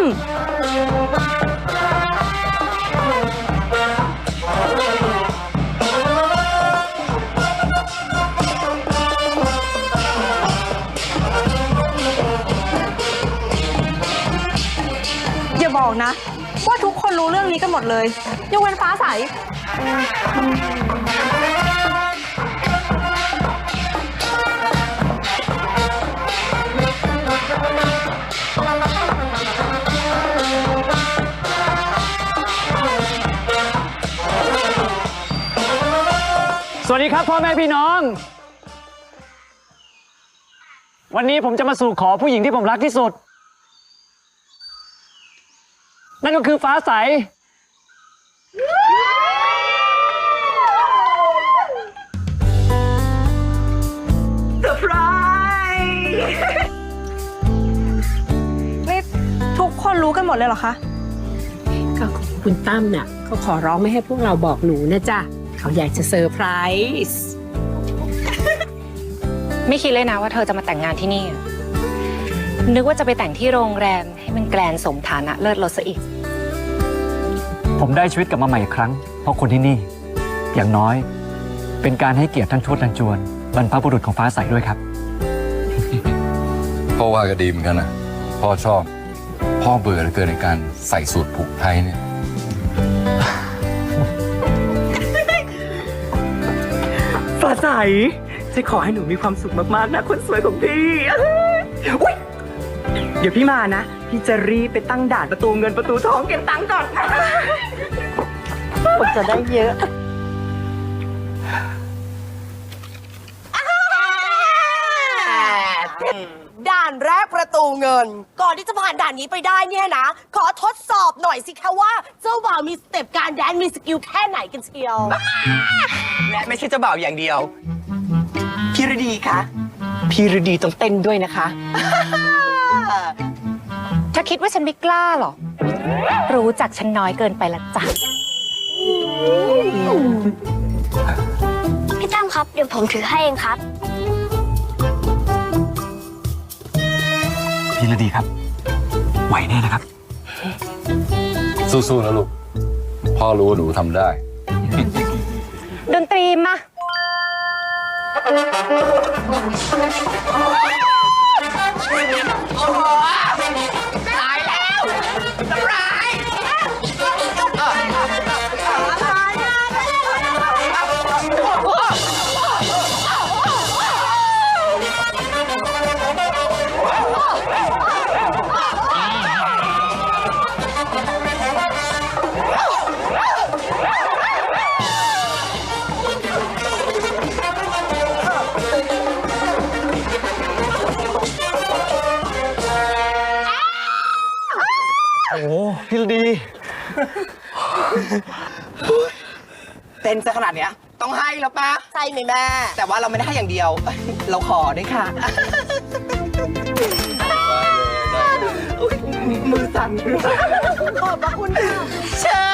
อย่าบอกนะ ว่าทุกคนรู้เรื่องนี้กันหมดเลยยกเว้นฟ้าใส สวัสดีครับพ่อแม่พี่น้อง วันนี้ผมจะมาสู่ขอผู้หญิงที่ผมรักที่สุด นั่นก็คือฟ้าใสนี่ทุกคนรู้กันหมดเลยเหรอคะ ก็คุณตั้มน่ะเขาขอร้องไม่ให้พวกเราบอกหนูนะจ๊ะ เขาอยากจะเซอร์ไพรส์ไม่คิดเลยนะว่าเธอจะมาแต่งงานที่นี่ นึกว่าจะไปแต่งที่โรงแรมให้มันแกลนสมฐานะเลิศรสซะอีก ผมได้ชีวิตกลับมาใหม่อีกครั้ง เพราะคนที่นี่ อย่างน้อย เป็นการให้เกียรติท่านชวดทันจวน บรรพบุรุษของฟ้าใสด้วยครับ พ่อว่าก็ดีเหมือนกันนะพ่อชอบ พ่อเบื่อเหลือเกินในการใส่สูตรผูกไทยเนี่ยาใสจะขอให้หนูมีความสุขมากๆนะคนสวยของพี่อุ๊ยเดี๋ยวพี่มานะ พี่จะรีบไปตั้งด่านประตูเงินประตูทองเก็บตังค์ก่อนผมจะได้เยอะ ด่านแรกประตูเงิน ก่อนที่จะผ่านด่านนี้ไปได้เนี่ยนะ ขอทดสอบหน่อยสิคะว่า เจ้าบ่าวมีสเต็ปการแดนซ์มีสกิลแค่ไหนกันเชียว และไม่ใช่เจ้าบ่าวอย่างเดียว พี่ฤดีคะพี่ฤดีต้องเต้นด้วยนะคะถ้าคิดว่าฉันไม่กล้าหรอ รู้จักฉันน้อยเกินไปละจ้ะ พี่ตั้มครับ เดี๋ยวผมถือให้เองครับ พี่ฤดีครับ ไหวแน่นะครับ สู้ๆนะลูก พ่อรู้ว่าหนูทำได้ ดนตรีมา พี่ฤดี เต้นซะขนาดเนี้ย ต้องให้แล้วปะใช่ไหมแม่ แต่ว่าเราไม่ได้ให้อย่างเดียว เราขอด้วยค่ะอุ๊ยมือสั่น ขอบพระคุณค่ะ เชิญ